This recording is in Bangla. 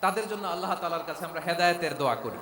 তাদের জন্য আল্লাহ তালার কাছে আমরা হেদায়তের দোয়া করি।